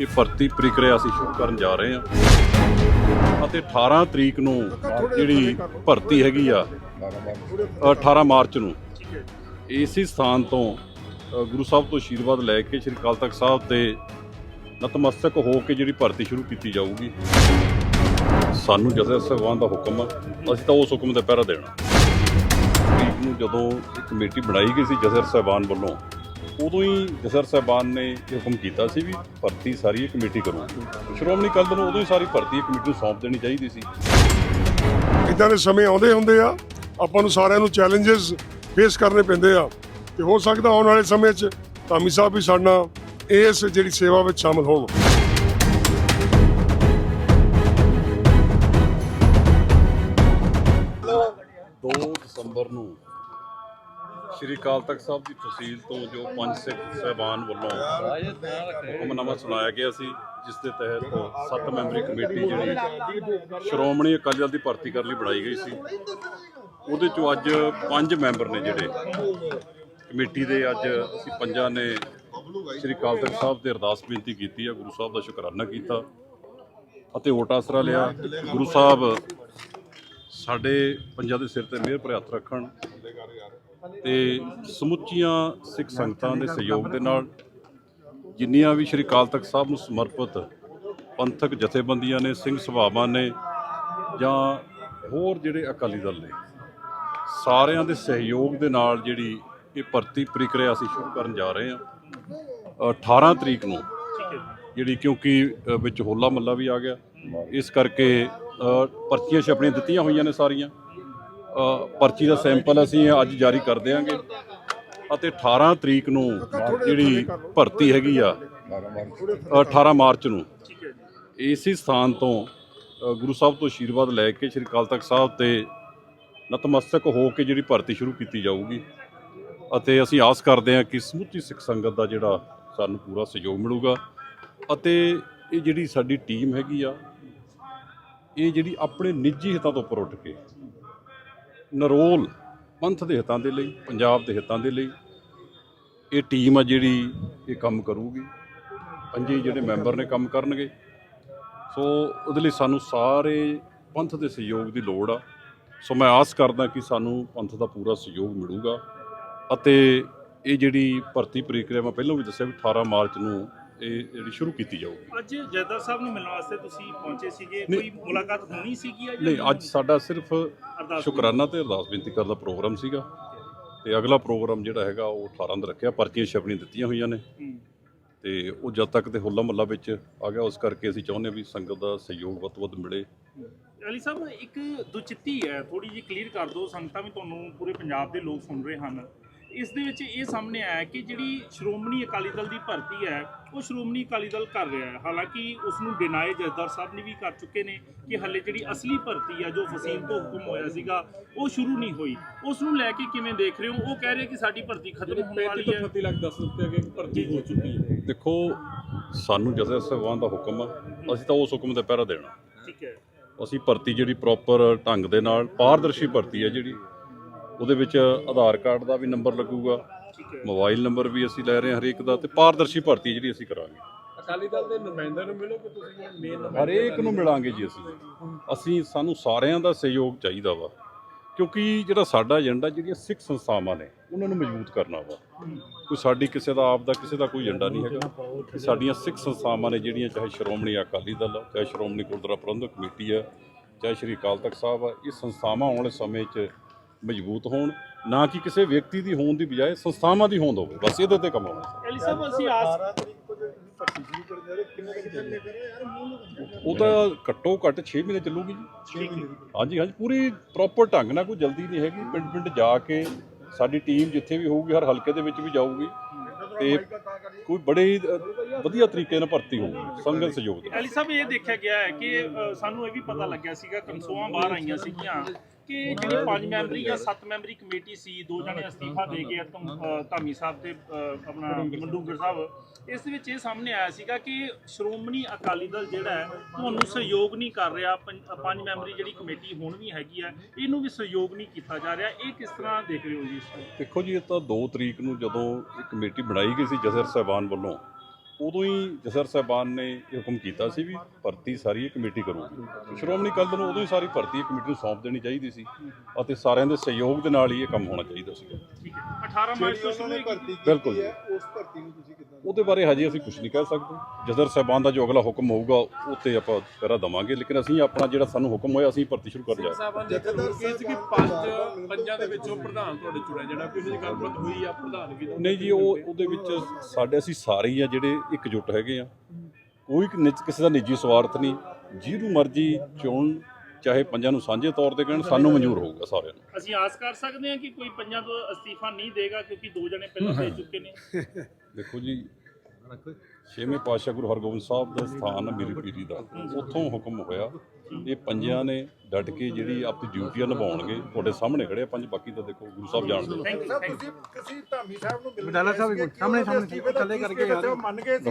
ਇਹ ਭਰਤੀ ਪ੍ਰਕਿਰਿਆ ਅਸੀਂ ਸ਼ੁਰੂ ਕਰਨ ਜਾ ਰਹੇ ਹਾਂ। ਅਤੇ 18 ਤਰੀਕ ਨੂੰ ਜਿਹੜੀ ਭਰਤੀ ਹੈਗੀ ਆ ਅ, 18 ਮਾਰਚ ਨੂੰ ਇਸੇ ਸਥਾਨ ਤੋਂ ਗੁਰੂ ਸਾਹਿਬ ਤੋਂ ਆਸ਼ੀਰਵਾਦ ਲੈ ਕੇ ਸ੍ਰੀ ਅਕਾਲ ਤਖਤ ਸਾਹਿਬ ਤੇ ਨਤਮਸਤਕ ਹੋ ਕੇ ਜਿਹੜੀ ਭਰਤੀ ਸ਼ੁਰੂ ਕੀਤੀ ਜਾਊਗੀ। ਸਾਨੂੰ ਜਥੇ ਸਹਿਬਾਨ ਦਾ ਹੁਕਮ ਆ। ਅਸੀਂ ਤਾਂ ਉਸ ਹੁਕਮ ਦਾ ਪਹਿਰਾ ਦੇਣਾ। ਤਰੀਕ ਨੂੰ ਜਦੋਂ ਇਹ ਕਮੇਟੀ ਬਣਾਈ ਗਈ ਸੀ ਜਥੇਦਾਰ ਸਾਹਿਬਾਨ ਵੱਲੋਂ ਉਦੋਂ ਹੀ ਜਥੇਦਾਰ ਸਾਹਿਬਾਨ ਨੇ ਇਹ ਹੁਕਮ ਕੀਤਾ ਸੀ ਵੀ ਭਰਤੀ ਸਾਰੀ ਇਹ ਕਮੇਟੀ ਕਰੂਗੀ। ਸ਼੍ਰੋਮਣੀ ਅਕਾਲੀ ਦਲ ਨੂੰ ਉਦੋਂ ਹੀ ਸਾਰੀ ਭਰਤੀ ਕਮੇਟੀ ਨੂੰ ਸੌਂਪ ਦੇਣੀ ਚਾਹੀਦੀ ਸੀ। ਇਦਾਂ ਦੇ ਸਮੇਂ ਆਉਂਦੇ ਹੁੰਦੇ ਆ, ਆਪਾਂ ਨੂੰ ਸਾਰਿਆਂ ਨੂੰ ਚੈਲੰਜਸ ਫੇਸ ਕਰਨੇ ਪੈਂਦੇ ਆ। ਤੇ ਹੋ ਸਕਦਾ ਆਉਣ ਵਾਲੇ ਸਮੇਂ 'ਚ ਧਾਮੀ ਸਾਹਿਬ ਵੀ ਸਾਡਾ ਇਸ ਜਿਹੜੀ ਸੇਵਾ ਵਿੱਚ ਸ਼ਾਮਲ ਹੋਣ। ਸ਼੍ਰੀ ਅਕਾਲ ਤਖਤ ਸਾਹਿਬ ਦੀ ਤਹਿਸੀਲ ਤੋਂ ਜੋ ਪੰਜ ਸਿੱਖ ਸਹਿਬਾਨ ਵੱਲੋਂ ਹੁਕਮਨਾਮਾ ਸੁਣਾਇਆ ਗਿਆ ਸੀ, ਜਿਸ ਦੇ ਤਹਿਤ ਸੱਤ ਮੈਂਬਰੀ ਕਮੇਟੀ ਜਿਹੜੀ ਸ਼੍ਰੋਮਣੀ ਅਕਾਲੀ ਦਲ ਦੀ ਭਰਤੀ ਕਰਨ ਲਈ ਬਣਾਈ ਗਈ ਸੀ। ਉਹਦੇ ਚੋਂ ਅੱਜ ਪੰਜ ਮੈਂਬਰ ਨੇ ਜਿਹੜੇ ਕਮੇਟੀ ਦੇ ਅੱਜ ਅਸੀਂ ਪੰਜਾਂ ਨੇ ਸ਼੍ਰੀ ਅਕਾਲ ਤਖਤ ਸਾਹਿਬ ਤੇ ਅਰਦਾਸ ਬੇਨਤੀ ਕੀਤੀ ਹੈ ਗੁਰੂ ਸਾਹਿਬ ਦਾ ਸ਼ੁਕਰਾਨਾ ਕੀਤਾ ਅਤੇ ਓਟ ਆਸਰਾ ਲਿਆ। ਗੁਰੂ ਸਾਹਿਬ, ਸਾਡੇ ਪੰਜਾਂ ਦੇ ਸਿਰ ਤੇ ਮਿਹਰ ਭਰੇ ਹੱਥ ਰੱਖਣ। ਤੇ ਸਮੁੱਚੀਆਂ ਸਿੱਖ ਸੰਗਤਾਂ ਦੇ ਸਹਿਯੋਗ ਦੇ ਨਾਲ ਜਿੰਨੀਆਂ ਵੀ ਸ਼੍ਰੀ ਅਕਾਲ ਤਖਤ ਸਾਹਿਬ ਨੂੰ ਸਮਰਪਿਤ ਪੰਥਕ ਜਥੇਬੰਦੀਆਂ ਨੇ ਸਿੰਘ ਸਭਾਵਾਂ ਨੇ ਜਾਂ ਹੋਰ ਜਿਹੜੇ ਅਕਾਲੀ ਦਲ ਨੇ ਸਾਰਿਆਂ ਦੇ ਸਹਿਯੋਗ ਦੇ ਨਾਲ ਜਿਹੜੀ ਇਹ ਭਰਤੀ ਪ੍ਰਕਿਰਿਆ ਅਸੀਂ ਸ਼ੁਰੂ ਕਰਨ ਜਾ ਰਹੇ ਹਾਂ। ਅ, 18 ਤਰੀਕ ਨੂੰ ਜਿਹੜੀ ਕਿਉਂਕਿ ਵਿੱਚ ਹੋਲਾ ਮੱਲਾ ਵੀ ਆ ਗਿਆ। ਇਸ ਕਰਕੇ ਪਰਚੀਆਂ ਛਪਣੀਆਂ ਦਿੱਤੀਆਂ ਹੋਈਆਂ ਨੇ ਸਾਰੀਆਂ। ਪਰਚੀ ਦਾ ਸੈਂਪਲ ਅਸੀਂ ਅੱਜ ਜਾਰੀ ਕਰ ਦਿਆਂਗੇ। ਅਤੇ 18 ਤਰੀਕ ਨੂੰ ਜਿਹੜੀ ਭਰਤੀ ਹੈਗੀ ਆ ਅ, 18 ਮਾਰਚ ਨੂੰ ਇਸੇ ਸਥਾਨ ਤੋਂ ਗੁਰੂ ਸਾਹਿਬ ਤੋਂ ਆਸ਼ੀਰਵਾਦ ਲੈ ਕੇ ਸ੍ਰੀ ਅਕਾਲ ਤਖਤ ਸਾਹਿਬ ਤੇ ਨਤਮਸਤਕ ਹੋ ਕੇ ਜਿਹੜੀ ਭਰਤੀ ਸ਼ੁਰੂ ਕੀਤੀ ਜਾਊਗੀ। ਅਤੇ ਅਸੀਂ ਆਸ ਕਰਦੇ ਹਾਂ ਕਿ ਸਮੁੱਚੀ ਸਿੱਖ ਸੰਗਤ ਦਾ ਜਿਹੜਾ ਸਾਨੂੰ ਪੂਰਾ ਸਹਿਯੋਗ ਮਿਲੂਗਾ। ਅਤੇ ਇਹ ਜਿਹੜੀ ਸਾਡੀ ਟੀਮ ਹੈਗੀ ਆ ਇਹ ਜਿਹੜੀ ਆਪਣੇ ਨਿੱਜੀ ਹਿੱਤਾਂ ਤੋਂ ਉੱਪਰ ਉੱਠ ਕੇ ਨਰੋਲ ਪੰਥ ਦੇ ਹਿੱਤਾਂ ਦੇ ਲਈ, ਪੰਜਾਬ ਦੇ ਹਿੱਤਾਂ ਦੇ ਲਈ, ਇਹ ਟੀਮ ਆ ਜਿਹੜੀ ਇਹ ਕੰਮ ਕਰੂਗੀ। ਪੰਜੇ ਜਿਹੜੇ ਮੈਂਬਰ ਨੇ ਕੰਮ ਕਰਨਗੇ। ਸੋ ਉਹਦੇ ਲਈ ਸਾਨੂੰ ਸਾਰੇ ਪੰਥ ਦੇ ਸਹਿਯੋਗ ਦੀ ਲੋੜ ਆ। ਸੋ ਮੈਂ ਆਸ ਕਰਦਾ ਕਿ ਸਾਨੂੰ ਪੰਥ ਦਾ ਪੂਰਾ ਸਹਿਯੋਗ ਮਿਲੂਗਾ। ਅਤੇ ਇਹ ਜਿਹੜੀ ਭਰਤੀ ਪ੍ਰਕਿਰਿਆ ਮੈਂ ਪਹਿਲਾਂ ਵੀ ਦੱਸਿਆ ਵੀ 18 ਮਾਰਚ ਨੂੰ ਇਹ ਜਿਹੜੀ ਸ਼ੁਰੂ ਕੀਤੀ ਜਾਊਗੀ। ਅੱਜ ਜੈਦਾ ਸਾਹਿਬ ਨੂੰ ਮਿਲਣ ਵਾਸਤੇ ਤੁਸੀਂ ਪਹੁੰਚੇ ਸੀਗੇ। ਕੋਈ ਮੁਲਾਕਾਤ ਹੋਣੀ ਸੀਗੀ ਅੱਜ ਨਹੀਂ ਅੱਜ ਸਾਡਾ ਸਿਰਫ ਸ਼ੁਕਰਾਨਾ ਤੇ ਅਰਦਾਸ ਬੇਨਤੀ ਕਰਨ ਦਾ ਪ੍ਰੋਗਰਾਮ ਸੀਗਾ। ਤੇ ਅਗਲਾ ਪ੍ਰੋਗਰਾਮ ਜਿਹੜਾ ਹੈਗਾ ਉਹ 18 ਦਾ ਰੱਖਿਆ ਪਰਚੀਆਂ ਛਪਣੀਆਂ ਦਿੱਤੀਆਂ ਹੋਈਆਂ ਨੇ। ਤੇ ਉਹ ਜਦ ਤੱਕ ਤੇ ਹੋਲਾ ਮੱਲਾ ਵਿੱਚ ਆ ਗਿਆ ਉਸ ਕਰਕੇ ਅਸੀਂ ਚਾਹੁੰਦੇ ਵੀ ਸੰਗਤ ਦਾ ਸਹਿਯੋਗ ਵੱਧ ਵੱਧ ਮਿਲੇ। ਅਲੀ ਸਾਹਿਬ ਇੱਕ ਦੁਚਿੱਤੀ ਹੈ ਥੋੜੀ ਜਿਹੀ ਕਲੀਅਰ ਕਰ ਦਿਓ ਸੰਗਤਾਂ ਵੀ ਤੁਹਾਨੂੰ ਪੂਰੇ ਪੰਜਾਬ ਦੇ ਲੋਕ ਸੁਣ ਰਹੇ ਹਨ। ਇਸ ਦੇ ਵਿੱਚ ਇਹ ਸਾਹਮਣੇ ਆਇਆ ਕਿ ਜਿਹੜੀ ਸ਼੍ਰੋਮਣੀ ਅਕਾਲੀ ਦਲ ਦੀ ਭਰਤੀ ਹੈ ਉਹ ਸ਼੍ਰੋਮਣੀ ਅਕਾਲੀ ਦਲ ਕਰ ਰਿਹਾ ਹੈ। ਹਾਲਾਂਕਿ ਉਸ ਨੂੰ ਡਿਨਾਈ ਜਥੇਦਾਰ ਸਾਹਿਬ ਨੇ ਵੀ ਕਰ ਚੁੱਕੇ ਨੇ ਕਿ ਹੱਲੇ ਜਿਹੜੀ ਅਸਲੀ ਭਰਤੀ ਹੈ ਜੋ ਫਸੀਲ ਤੋਂ ਹੁਕਮ ਹੋਇਆ ਸੀਗਾ ਉਹ ਸ਼ੁਰੂ ਨਹੀਂ ਹੋਈ। ਉਸ ਨੂੰ ਲੈ ਕੇ ਕਿਵੇਂ ਦੇਖ ਰਹੇ ਹੋ? ਉਹ ਕਹਿ ਰਹੇ ਕਿ ਸਾਡੀ ਭਰਤੀ ਖਤਮ ਹੋਣ ਵਾਲੀ ਹੈ। ਦੇਖੋ ਸਾਨੂੰ ਜਥੇ ਸਹਿਬਾਨ ਦਾ ਹੁਕਮ ਆ। ਅਸੀਂ ਤਾਂ ਉਸ ਹੁਕਮ ਦਾ ਪਹਿਰਾ ਦੇਣਾ। ਠੀਕ ਹੈ। ਅਸੀਂ ਭਰਤੀ ਜਿਹੜੀ ਪ੍ਰੋਪਰ ਢੰਗ ਦੇ ਨਾਲ ਪਾਰਦਰਸ਼ੀ ਭਰਤੀ ਹੈ ਜਿਹੜੀ। ਉਹਦੇ ਵਿੱਚ ਆਧਾਰ ਕਾਰਡ ਦਾ ਵੀ ਨੰਬਰ ਲੱਗੂਗਾ ਮੋਬਾਈਲ ਨੰਬਰ ਵੀ ਅਸੀਂ ਲੈ ਰਹੇ ਹਾਂ ਹਰੇਕ ਦਾ ਤੇ ਪਾਰਦਰਸ਼ੀ ਭਰਤੀ ਜਿਹੜੀ ਅਸੀਂ ਕਰਾਂਗੇ। ਅਕਾਲੀ ਦਲ ਦੇ ਨੁਮਾਇੰਦਿਆਂ ਨੂੰ ਮਿਲੋ ਕਿ ਤੁਸੀਂ ਮੇਨ ਹਰੇਕ ਨੂੰ ਮਿਲਾਂਗੇ ਜੀ ਅਸੀਂ। ਅਸੀਂ ਸਾਨੂੰ ਸਾਰਿਆਂ ਦਾ ਸਹਿਯੋਗ ਚਾਹੀਦਾ ਵਾ ਕਿਉਂਕਿ ਜਿਹੜਾ ਸਾਡਾ ਏਜੰਡਾ ਜਿਹੜੀਆਂ ਸਿੱਖ ਸੰਸਥਾਵਾਂ ਨੇ ਉਹਨਾਂ ਨੂੰ ਮਜ਼ਬੂਤ ਕਰਨਾ ਵਾ। ਕੋਈ ਸਾਡੀ ਕਿਸੇ ਦਾ ਆਪ ਦਾ ਕਿਸੇ ਦਾ ਕੋਈ ਏਜੰਡਾ ਨਹੀਂ ਹੈਗਾ। ਸਾਡੀਆਂ ਸਿੱਖ ਸੰਸਥਾਵਾਂ ਨੇ ਜਿਹੜੀਆਂ ਚਾਹੇ ਸ਼੍ਰੋਮਣੀ ਅਕਾਲੀ ਦਲ ਆ ਚਾਹੇ ਸ਼੍ਰੋਮਣੀ ਗੁਰਦੁਆਰਾ ਪ੍ਰਬੰਧਕ ਕਮੇਟੀ ਆ ਚਾਹੇ ਸ਼੍ਰੀ ਅਕਾਲ ਤਖਤ ਸਾਹਿਬ ਆ ਇਹ ਸੰਸਥਾਵਾਂ ਆਉਣ ਵਾਲੇ ਸਮੇਂ 'ਚ ਮਜ਼ਬੂਤ ਹੋਣ ਨਾ ਕਿ ਕਿਸੇ ਵਿਅਕਤੀ ਦੀ ਹੋਣ ਦੀ ਬਜਾਏ ਸੰਸਥਾਵਾਂ ਦੀ ਹੋਂਦ ਹੋਵੇ। ਬਸ ਇਹਦੇ ਤੇ ਕੰਮ ਆਉਣਾ ਅਲੀ ਸਾਹਿਬ ਅਸੀਂ ਆਸ ਉਹ ਤਾਂ ਘੱਟੋ ਘੱਟ 6 ਮਹੀਨੇ ਚੱਲੂਗੀ ਜੀ। ਹਾਂਜੀ ਹਾਂਜੀ ਪੂਰੀ ਪ੍ਰੋਪਰ ਢੰਗ ਨਾਲ ਕੋਈ ਜਲਦੀ ਨਹੀਂ ਹੈਗੀ। ਪਿੰਡ ਪਿੰਡ ਜਾ ਕੇ ਸਾਡੀ ਟੀਮ ਜਿੱਥੇ ਵੀ ਹੋਊਗੀ ਹਰ ਹਲਕੇ ਦੇ ਵਿੱਚ ਵੀ ਜਾਊਗੀ। ਤੇ ਕੋਈ ਬੜੇ ਵਧੀਆ ਤਰੀਕੇ ਨਾਲ ਭਰਤੀ ਹੋਊਗੀ। ਸੰਗਤ ਸਹਿਯੋਗ। ਅਲੀ ਸਾਹਿਬ ਇਹ ਦੇਖਿਆ ਗਿਆ ਹੈ ਕਿ ਸਾਨੂੰ ਇਹ ਵੀ ਪਤਾ ਲੱਗਿਆ ਸੀਗਾ ਕਨਸੋਆਂ ਬਾਹਰ ਆਈਆਂ ਸੀਗੀਆਂ। ਕਿ ਜਿਹੜੀ ਪੰਜ ਮੈਂਬਰੀ ਜਾਂ ਸੱਤ ਮੈਂਬਰੀ ਕਮੇਟੀ ਸੀ ਦੋ ਜਣੇ ਅਸਤੀਫਾ ਦੇ ਗਏ ਧਮ- ਸਾਹਿਬ ਤੇ ਆਪਣਾ ਮੰਡੂਗਰ ਸਾਹਿਬ। ਇਸ ਵਿੱਚ ਇਹ ਸਾਹਮਣੇ ਆਇਆ ਸੀਗਾ ਕਿ ਸ਼੍ਰੋਮਣੀ ਅਕਾਲੀ ਦਲ ਜਿਹੜਾ ਹੈ ਤੁਹਾਨੂੰ ਸਹਿਯੋਗ ਨਹੀਂ ਕਰ ਰਿਹਾ। ਪੰਜ ਮੈਂਬਰੀ ਜਿਹੜੀ ਕਮੇਟੀ ਹੁਣ ਵੀ ਹੈਗੀ ਹੈ ਇਹਨੂੰ ਵੀ ਸਹਿਯੋਗ ਨਹੀਂ ਕੀਤਾ ਜਾ ਰਿਹਾ। ਇਹ ਕਿਸ ਤਰ੍ਹਾਂ ਦੇਖ ਰਹੇ ਹੋ ਜੀ ਦੇਖੋ ਜੀ ਇਹ ਤਾਂ 2 ਤਰੀਕ ਨੂੰ ਜਦੋਂ ਇਹ ਕਮੇਟੀ ਬਣਾਈ ਗਈ ਸੀ ਜਥੇਦਾਰ ਸਾਹਿਬਾਨ ਵੱਲੋਂ ਉਦੋਂ ਹੀ ਜਸਰ ਸਾਹਿਬਾਨ ਨੇ ਇਹ ਹੁਕਮ ਕੀਤਾ ਸੀ ਵੀ ਭਰਤੀ ਸਾਰੀ ਇਹ ਕਮੇਟੀ ਕਰੂਗੀ। ਸ਼੍ਰੋਮਣੀ ਅਕਾਲੀ ਦਲ ਨੂੰ ਉਦੋਂ ਹੀ ਸਾਰੀ ਭਰਤੀ ਇਹ ਕਮੇਟੀ ਨੂੰ ਸੌਂਪ ਦੇਣੀ ਚਾਹੀਦੀ ਸੀ ਅਤੇ ਸਾਰਿਆਂ ਦੇ ਸਹਿਯੋਗ ਦੇ ਨਾਲ ਹੀ ਇਹ ਕੰਮ ਹੋਣਾ ਚਾਹੀਦਾ ਸੀ ਠੀਕ ਹੈ। 18 ਮਾਰਚ ਤੋਂ ਸ਼ੁਰੂ ਹੋਏਗੀ ਬਿਲਕੁਲ ਜੀ। ਉਸ ਭਰਤੀ ਨੂੰ ਤੁਸੀਂ ਉਹਦੇ ਬਾਰੇ ਹਜੇ ਅਸੀਂ ਕੁਝ ਨਹੀਂ ਕਹਿ ਸਕਦੇ। ਜਸਰ ਸਾਹਿਬਾਨ ਦਾ ਜੋ ਅਗਲਾ ਹੁਕਮ ਹੋਊਗਾ ਉਹ ਤੇ ਆਪਾਂ ਪਹਿਰਾ ਦਵਾਂਗੇ। ਲੇਕਿਨ ਅਸੀਂ ਆਪਣਾ ਜਿਹੜਾ ਸਾਨੂੰ ਹੁਕਮ ਹੋਇਆ ਅਸੀਂ ਭਰਤੀ ਸ਼ੁਰੂ ਕਰ ਜਾ ਸਾਹਿਬਾਨ ਨੇ ਤੁਹਾਨੂੰ ਕਿਹਾ ਸੀ ਕਿ ਪੰਜ ਪੰਜਾਂ ਦੇ ਵਿੱਚੋਂ ਪ੍ਰਧਾਨ ਤੁਹਾਡੇ ਚੁਣਿਆ ਜਿਹੜਾ ਕੋਈ ਜਿਹੀ ਗੱਲਬਾਤ ਹੋਈ ਆ ਪ੍ਰਧਾਨਗੀ ਦਾ ਨਹੀਂ ਜੀ ਉਹ ਉਹਦੇ ਵਿੱਚ ਸਾਡੇ ਅਸੀਂ ਸਾਰੇ ਹੀ ਆ ਜਿਹੜੇ ਇਕਜੁੱਟ ਹੈਗੇ ਆ। ਕੋਈ ਕਿਸੇ ਦਾ ਨਿੱਜੀ ਸਵਾਰਥ ਨਹੀਂ। ਜਿਹਨੂੰ ਮਰਜ਼ੀ ਚੁਣ ਚਾਹੇ ਪੰਜਾਂ ਨੂੰ ਸਾਂਝੇ ਤੌਰ ਤੇ ਕਹਿਣ ਸਾਨੂੰ ਮਨਜ਼ੂਰ ਹੋਊਗਾ ਸਾਰਿਆਂ ਨੂੰ। ਅਸੀਂ ਆਸ ਕਰ ਸਕਦੇ ਹਾਂ ਕਿ ਕੋਈ ਪੰਜਾਂ ਤੋਂ ਅਸਤੀਫਾ ਨਹੀਂ ਦੇਗਾ ਕਿਉਂਕਿ ਦੋ ਜਣੇ ਪਹਿਲਾਂ ਦੇ ਚੁੱਕੇ ਨੇ। ਦੇਖੋ ਜੀ ਛੇਵੇਂ ਪਾਤਸ਼ਾਹ ਗੁਰੂ ਹਰਗੋਬਿੰਦ ਸਾਹਿਬ ਦਾ ਸਥਾਨ ਮੇਰੀ ਪੀਰੀ ਦਾ। ਉੱਥੋਂ ਹੁਕਮ ਹੋਇਆ ਇਹ ਪੰਜਾਂ ਨੇ ਡਟ ਕੇ ਜਿਹੜੀ ਆਪਣੀ ਡਿਊਟੀਆਂ ਨਿਭਾਉਣਗੇ ਤੁਹਾਡੇ ਸਾਹਮਣੇ ਖੜੇ ਆ ਪੰਜ ਬਾਕੀ ਤਾਂ ਦੇਖੋ ਗੁਰੂ ਸਾਹਿਬ ਜਾਣਦੇ ਸਾਹਿਬ ਤੁਸੀਂ ਤੁਸੀਂ ਧਾਮੀ ਸਾਹਿਬ ਨੂੰ ਮਿਲਣ ਸਾਹਿਬ ਸਾਹਮਣੇ- ਸਾਹਮਣੇ ਥੱਲੇ ਕਰਕੇ ਮੰਨ ਗਏ ਸੀ